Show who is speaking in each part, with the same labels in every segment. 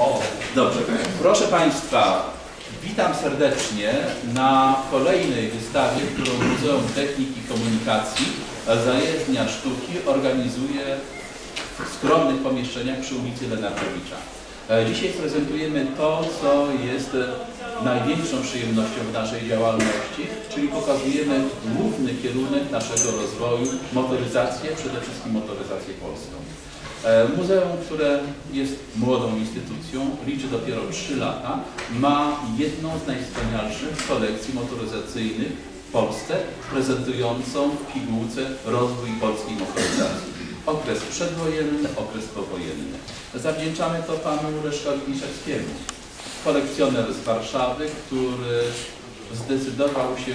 Speaker 1: O, dobrze. Proszę Państwa, witam serdecznie na kolejnej wystawie, którą Muzeum Techniki Komunikacji Zajezdnia Sztuki organizuje w skromnych pomieszczeniach przy ulicy Lenartowicza. E, Dzisiaj prezentujemy to, co jest największą przyjemnością w naszej działalności, czyli pokazujemy główny kierunek naszego rozwoju, motoryzację, przede wszystkim motoryzację polską. E, Muzeum, które jest młodą instytucją, liczy dopiero 3 lata, ma jedną z najwspanialszych kolekcji motoryzacyjnych w Polsce, prezentującą w pigułce rozwój polskiej motoryzacji. Okres przedwojenny, okres powojenny. Zawdzięczamy to panu Leszkowi Miszewskiemu, kolekcjoner z Warszawy, który zdecydował się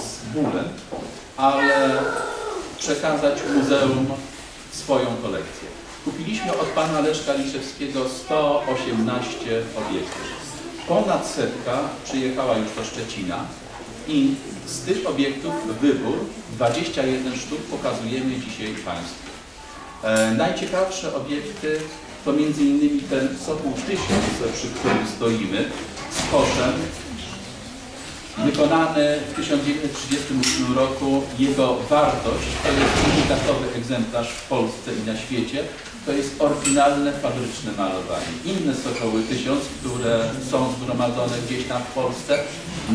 Speaker 1: z bólem, ale przekazać muzeum swoją kolekcję. Kupiliśmy od pana Leszka Liszewskiego 118 obiektów. Ponad setka przyjechała już do Szczecina i z tych obiektów wybór 21 sztuk pokazujemy dzisiaj Państwu. E, najciekawsze obiekty to innymi ten Sokół 1000, przy którym stoimy, z koszem, wykonany w 1938 roku. Jego wartość to jest unikatowy egzemplarz w Polsce i na świecie. To jest oryginalne, fabryczne malowanie. Inne Sokoły 1000, które są zgromadzone gdzieś tam w Polsce,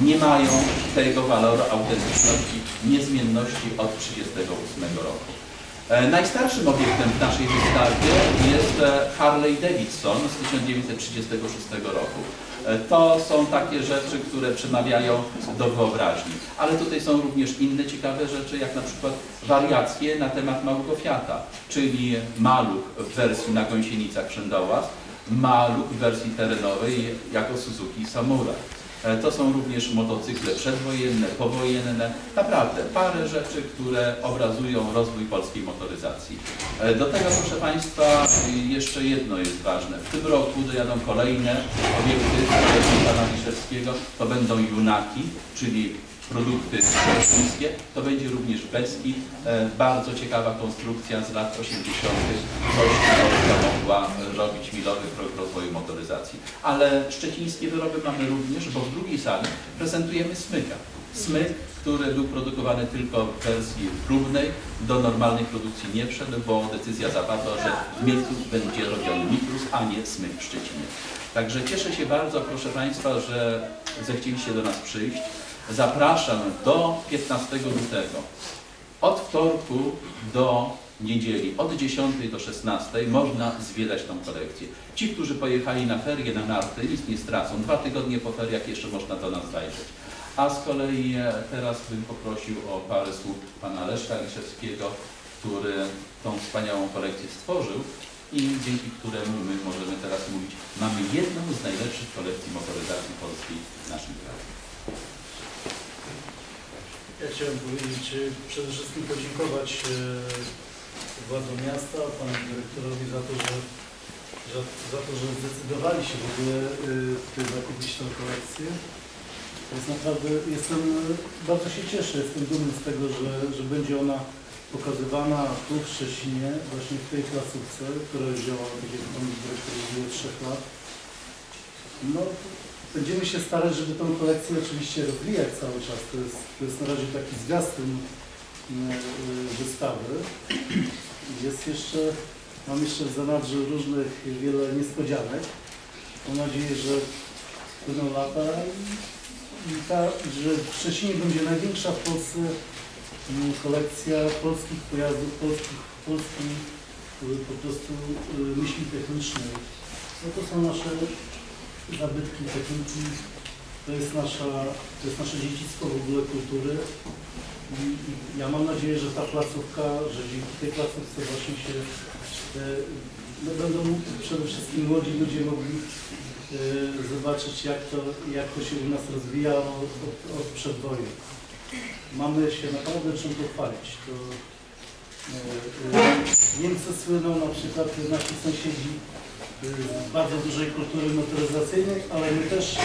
Speaker 1: nie mają tego waloru autentyczności, niezmienności od 1938 roku. E, Najstarszym obiektem w naszej wystawie jest e, Harley Davidson z 1936 roku. E, To są takie rzeczy, które przemawiają do wyobraźni. Ale tutaj są również inne ciekawe rzeczy, jak na przykład wariacje na temat małego Fiata, czyli maluch w wersji na gąsienicach Przędoła, maluch w wersji terenowej jako Suzuki Samurai. E, To są również motocykle przedwojenne, powojenne. Naprawdę parę rzeczy, które obrazują rozwój polskiej motoryzacji. E, Do tego, proszę Państwa, jeszcze jedno jest ważne. W tym roku dojadą kolejne obiekty pana Liszewskiego. To będą Junaki, czyli produkty rosyjskie. To będzie również Beski. E, Bardzo ciekawa konstrukcja z lat 80. Coś Polska mogła robić milowy krok rozwoju motoryzacji. Ale szczecińskie wyroby mamy również, bo w drugiej sali prezentujemy smyka. Smyk, który był produkowany tylko w wersji próbnej, do normalnej produkcji nie wszedł, bo decyzja zapadła, że w Mielcu będzie robiony mikrus, a nie smyk w Szczecinie. Także cieszę się bardzo, proszę Państwa, że zechcieliście do nas przyjść. Zapraszam do 15 lutego. Od wtorku do niedzieli, od 10 do 16 można zwiedzać tą kolekcję. Ci, którzy pojechali na ferie, na narty, nic nie stracą. Dwa tygodnie po feriach jeszcze można do nas zajrzeć. A z kolei e, teraz bym poprosił o parę słów pana Leszka Liszewskiego, który tą wspaniałą kolekcję stworzył i dzięki któremu my możemy teraz mówić, mamy jedną z najlepszych kolekcji motoryzacji polskiej w naszym kraju.
Speaker 2: Ja chciałem powiedzieć, przede wszystkim podziękować e, władzom miasta, panu dyrektorowi za to, że, że, za to, że zdecydowali się w ogóle e, zakupić tę kolekcję. Jest naprawdę, jestem, e, bardzo się cieszę, jestem dumny z tego, że, że będzie ona pokazywana tu w Szczecinie, właśnie w tej klasówce, która już działała, tak pan dyrektor mówił, od trzech lat. No, Będziemy się starać, żeby tą kolekcję oczywiście rozwijać cały czas. To jest, to jest na razie taki zwiastun y, y, wystawy. Jest jeszcze, mam jeszcze w zanadrzu różnych, wiele niespodzianek. Mam nadzieję, że będą lata i, ta, że w Szczecinie będzie największa w Polsce mm, kolekcja polskich pojazdów, polskich, polskiej y, po prostu y, myśli technicznej. No to są nasze zabytki techniki, to jest, nasza, to jest nasze dziedzictwo w ogóle kultury. I, i ja mam nadzieję, że ta placówka, że dzięki tej placówce właśnie się e, no będą przede wszystkim młodzi ludzie mogli e, zobaczyć, jak to, jak to się u nas rozwijało od, od przedwoju. Mamy się naprawdę czym pochwalić. To, e, e, Niemcy słyną na przykład, nasi sąsiedzi bardzo dużej kultury motoryzacyjnej, ale my też,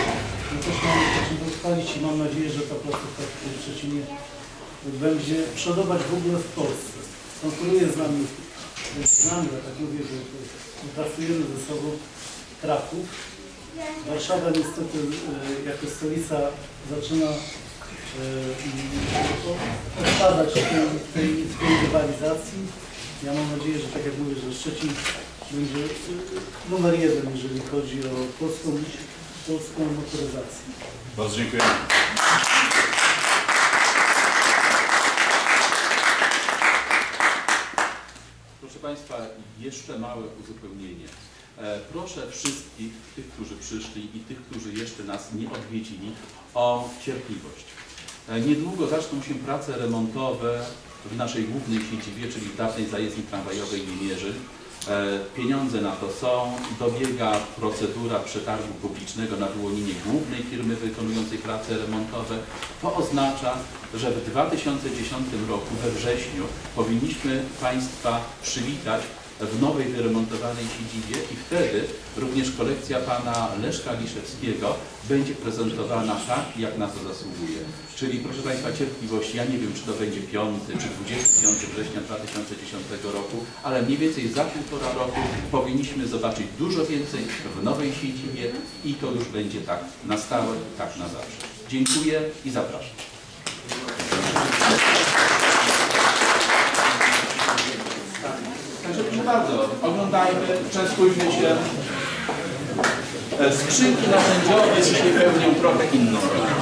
Speaker 2: my też mamy się czym pochwalić i mam nadzieję, że ta placówka w Szczecinie będzie przodować w ogóle w Polsce. Konkuruje z nami, z ja tak mówię, że pracujemy ze sobą, trafów. Warszawa niestety e, jako stolica zaczyna mm, odpadać w, tej, w tej rywalizacji. Ja mam nadzieję, że tak jak mówię, że Szczecin będzie e, numer jeden, jeżeli chodzi o polską, polską motoryzację.
Speaker 3: Bardzo dziękuję.
Speaker 1: Proszę Państwa, jeszcze małe uzupełnienie. E, Proszę wszystkich, tych, którzy przyszli i tych, którzy jeszcze nas nie odwiedzili, o cierpliwość. E, Niedługo zaczną się prace remontowe w naszej głównej siedzibie, czyli w dawnej zajezdni tramwajowej Niemierzy. E, Pieniądze na to są, dobiega procedura przetargu publicznego na wyłonienie głównej firmy wykonującej prace remontowe. To oznacza, że w 2010 roku we wrześniu powinniśmy Państwa przywitać w nowej wyremontowanej siedzibie i wtedy również kolekcja pana Leszka Liszewskiego będzie prezentowana tak, jak na to zasługuje. Czyli proszę Państwa cierpliwość, ja nie wiem czy to będzie 5 czy 25 września 2010 roku, ale mniej więcej za półtora roku powinniśmy zobaczyć dużo więcej w nowej siedzibie i to już będzie tak na stałe, tak na zawsze. Dziękuję i zapraszam. Proszę bardzo, oglądajmy, częstujmy się. E, Skrzynki narzędziowe dzisiaj pełnią trochę inną rolę.